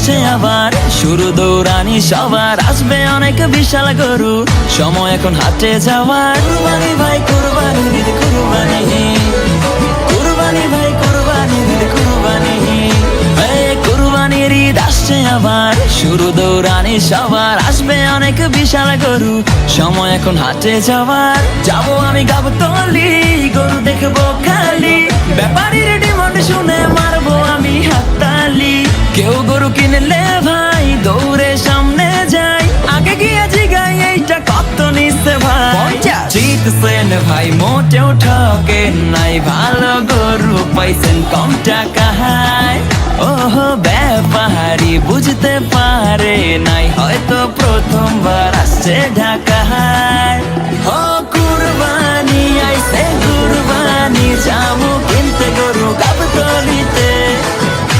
আসছে আবার। শুরু দৌড়ানি সবার। আসবে অনেক বিশাল গরু। সময় এখন হাটে যাওয়ার। কুরবানি ভাই, কুরবানি কুরবানি কুরবানি ভাই, কুরবানি কুরবানি কুরবানির ঈদ আসছে আবার। শুরু দৌড়ানি সবার। আসবে অনেক বিশাল গরু। সময় এখন হাটে যাওয়ার। যাব আমি গাবো তলি গরু দেখব খালি। ব্যাপারীর ডিমান্ড শুনে গরু কিনলে ভাই দৌড়ে সামনে যাই। আগে গিয়ে জিগাই এইটা কত নিচ্ছে ভাই? জিতছেন ভাই মোটেও ঠকে নাই। ভালো গরু পাইছেন কম টাকায় ওহ ব্যাপারি বুঝতে পারে নাই। হয়তো প্রথমবার আসছে ঢাকায় ও কুরবানি আইসে কুরবানি যাব